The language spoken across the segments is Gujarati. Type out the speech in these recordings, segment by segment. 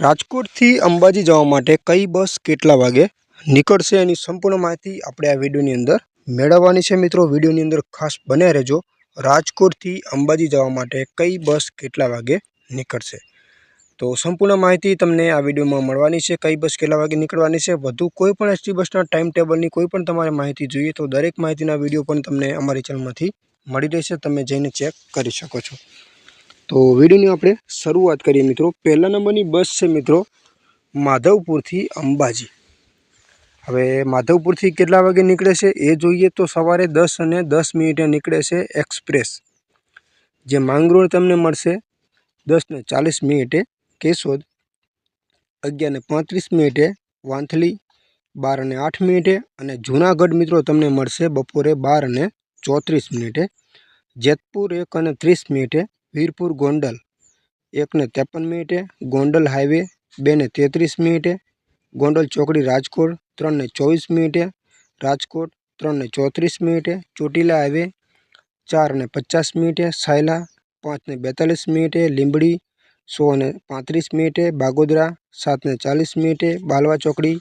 રાજકોટથી અંબાજી જવા માટે કઈ બસ કેટલા વાગે નીકળશે એની સંપૂર્ણ માહિતી આપણે આ વિડીયોની અંદર મેળવવાની છે. મિત્રો, વિડીયોની અંદર ખાસ બને રહેજો. રાજકોટથી અંબાજી જવા માટે કઈ બસ કેટલા વાગે નીકળશે? તો સંપૂર્ણ માહિતી તમને આ વિડીયોમાં મળવાની છે. કઈ બસ કેટલા વાગે નીકળવાની છે. વધુ કોઈ પણ એસટી બસના ટાઈમ ટેબલની કોઈ પણ તમારે માહિતી જોઈએ તો દરેક માહિતીના વીડિયો પણ તમને અમારી ચેનલમાંથી મળી રહેશે. તમે જઈને ચેક કરી શકો છો. તો વિડીયોની આપણે શરૂઆત કરીએ મિત્રો. પહેલા નંબરની બસ છે મિત્રો, માધવપુરથી અંબાજી. હવે માધવપુરથી કેટલા વાગે નીકળે છે? એ જોઈએ તો સવારે દસ અને દસ મિનિટે નીકળે છે એક્સપ્રેસ. જે માંગરોળ તમને મળશે, દસ ને ચાલીસ મિનિટે કેશોદ, અગિયાર ને પાંત્રીસ મિનિટે વાંથલી, બાર અને આઠ મિનિટે અને જૂનાગઢ મિત્રો તમને મળશે બપોરે બાર અને ચોત્રીસ મિનિટે, જેતપુર એક અને ત્રીસ મિનિટે વીરપુર ગોંડલ. એકને ત્રેપન મિનિટે ગોંડલ હાઈવે, બેને તેત્રીસ મિનિટે ગોંડલ ચોકડી રાજકોટ, ત્રણને ચોવીસ મિનિટે રાજકોટ, ત્રણને ચોત્રીસ મિનિટે ચોટીલા હાઈવે, ચારને પચાસ મિનિટે સાયલા, પાંચને બેતાલીસ મિનિટે લીંબડી સો ને પાંત્રીસ મિનિટે બાગોદરા, સાતને ચાલીસ મિનિટે બાલવા ચોકડી,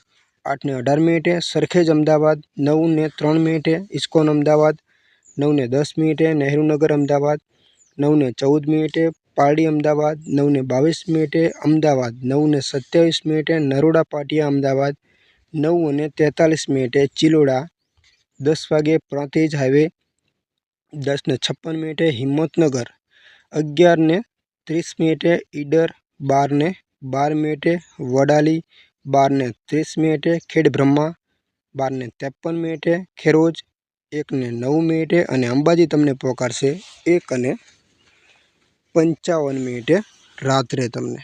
આઠને અઢાર મિનિટે સરખેજ અમદાવાદ, નવને ત્રણ મિનિટે ઇસ્કોન અમદાવાદ, નવને દસ મિનિટે નહેરુનગર અમદાવાદ નવ ને ચૌદ મિનિટે પારડી અમદાવાદ, નવને બાવીસ મિનિટે અમદાવાદ, નવને સત્યાવીસ મિનિટે નરોડા પાટિયા અમદાવાદ નવ અને તેતાલીસ મિનિટે ચિલોડા, દસ વાગે પ્રાંતિજ હાઈવે દસ ને છપ્પન મિનિટે હિંમતનગર અગિયાર ને ત્રીસ મિનિટે ઈડર બાર ને બાર મિનિટે વડાલી બાર ને ત્રીસ મિનિટે ખેડબ્રહ્મા બાર ને ત્રેપન મિનિટે ખેરોજ એક ને નવ મિનિટે અને અંબાજી તમને પહોંચાડશે એક અને પંચાવન મિનિટે રાત્રે તમને.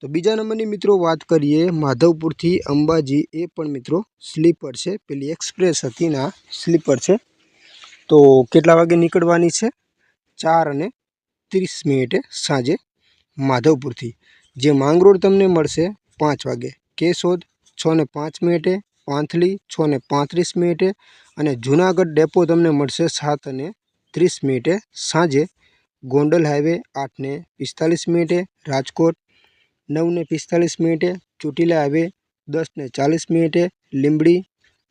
તો બીજા નંબરની મિત્રો વાત કરીએ, માધવપુરથી અંબાજી. એ પણ મિત્રો સ્લીપર છે. પેલી એક્સપ્રેસ હતી ના સ્લીપર છે. તો કેટલા વાગે નીકળવાની છે? ચાર અને ત્રીસ મિનિટે સાંજે માધવપુરથી. જે માંગરોળ તમને મળશે પાંચ વાગે. કેશોદ છ ને પાંચ મિનિટે. પાંથલી? છ ને પાંત્રીસ મિનિટે. અને જૂનાગઢ ડેપો તમને મળશે સાત અને ત્રીસ મિનિટે સાંજે ગોંડલ હાઈવે આઠ ને પિસ્તાલીસ મિનિટે રાજકોટ નવ ને પિસ્તાલીસ મિનિટે ચોટીલા હાઈવે દસ ને ચાલીસ મિનિટે લીંબડી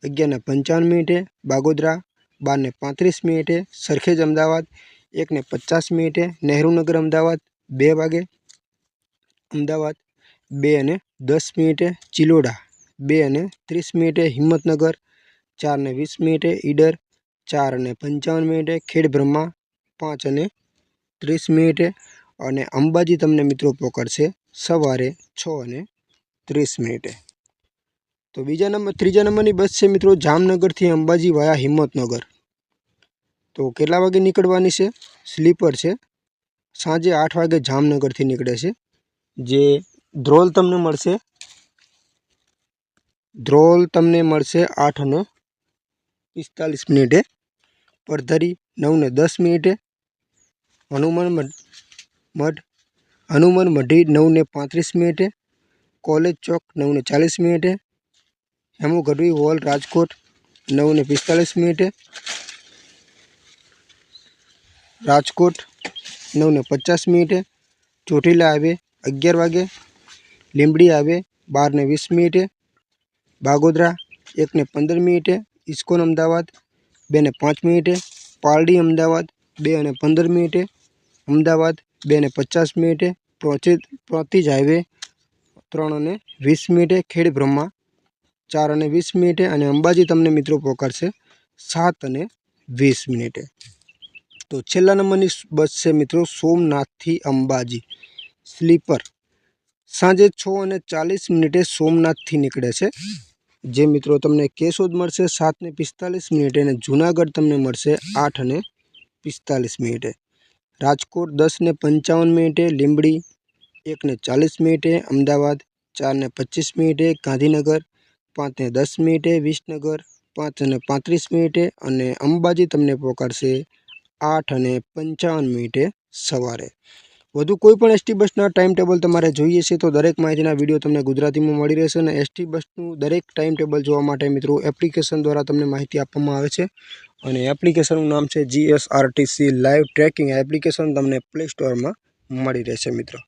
અગિયાર ને પંચાવન મિનિટે બાગોદરા બાર ને પાંત્રીસ મિનિટે સરખેજ અમદાવાદ એક ને પચાસ મિનિટે નહેરુનગર અમદાવાદ, બે વાગે અમદાવાદ બે અને દસ મિનિટે ચિલોડા બે અને ત્રીસ મિનિટે હિંમતનગર ચાર ને વીસ મિનિટે ઈડર ચાર અને પંચાવન મિનિટે ખેડબ્રહ્મા પાંચ અને ત્રીસ મિનિટે અને અંબાજી તમને મિત્રો પકડશે સવારે છ અને ત્રીસ મિનિટે. તો બીજા નંબર, ત્રીજા નંબરની બસ છે મિત્રો જામનગરથી અંબાજી વાયા હિંમતનગર. તો કેટલા વાગે નીકળવાની છે? સ્લીપર છે. સાંજે આઠ વાગે જામનગરથી નીકળે છે. જે ધ્રોલ તમને મળશે, ધ્રોલ તમને મળશે આઠ અને પિસ્તાલીસ મિનિટે. પડધરી નવ ને દસ મિનિટે. હનુમાન મઢ હનુમાન મઢી નવને પાંત્રીસ મિનિટે, કોલેજ ચોક નવને ચાલીસ મિનિટે, હેમુ ગઢવી હોલ રાજકોટ નવને પિસ્તાલીસ મિનિટે, રાજકોટ નવને પચાસ મિનિટે, ચોટીલા આવે અગિયાર વાગે, લીંબડી આવે બારને વીસ મિનિટે, બાગોદરા એકને પંદર મિનિટે, ઇસ્કોન અમદાવાદ બેને પાંચ મિનિટે પારડી અમદાવાદ બે અને પંદર મિનિટે અમદાવાદ, બે ને પચાસ મિનિટે પહોંચી પ્રોતિજ હાઈવે ત્રણ અને વીસ મિનિટે ખેડબ્રહ્મા ચાર અને વીસ મિનિટે અને અંબાજી તમને મિત્રો પહોંચાડશે સાત અને વીસ મિનિટે. તો છેલ્લા નંબરની બસ છે મિત્રો સોમનાથથી અંબાજી. સ્લીપર. સાંજે છ અને ચાલીસ મિનિટે સોમનાથથી નીકળે છે. જે મિત્રો તમને કેશોદ મળશે સાત ને પિસ્તાલીસ મિનિટે અને જૂનાગઢ તમને મળશે આઠ અને પિસ્તાલીસ મિનિટે. રાજકોટ દસ ને પંચાવન મિનિટે, લીંબડી એક ને ચાલીસ મિનિટે, અમદાવાદ ચાર ને પચીસ મિનિટે, ગાંધીનગર પાંચ ને દસ મિનિટે, વિસનગર પાંચ અને પાંત્રીસ મિનિટે અને અંબાજી તમને પહોંચાડશે આઠ અને પંચાવન મિનિટે સવારે. વધુ કોઈ પણ એસટી બસના ટાઈમ ટેબલ તમારે જોઈએ છે તો દરેક માહિતીના વીડિયો તમને ગુજરાતીમાં મળી રહેશે અને એસટી બસનું દરેક ટાઈમ ટેબલ જોવા માટે મિત્રો એપ્લિકેશન દ્વારા તમને માહિતી આપવામાં આવે છે. અને એપ્લિકેશનનું નામ છે જીએસઆરટીસી લાઈવ ટ્રેકિંગ એપ્લિકેશન તમને પ્લે સ્ટોરમાં મળી રહેશે મિત્રો.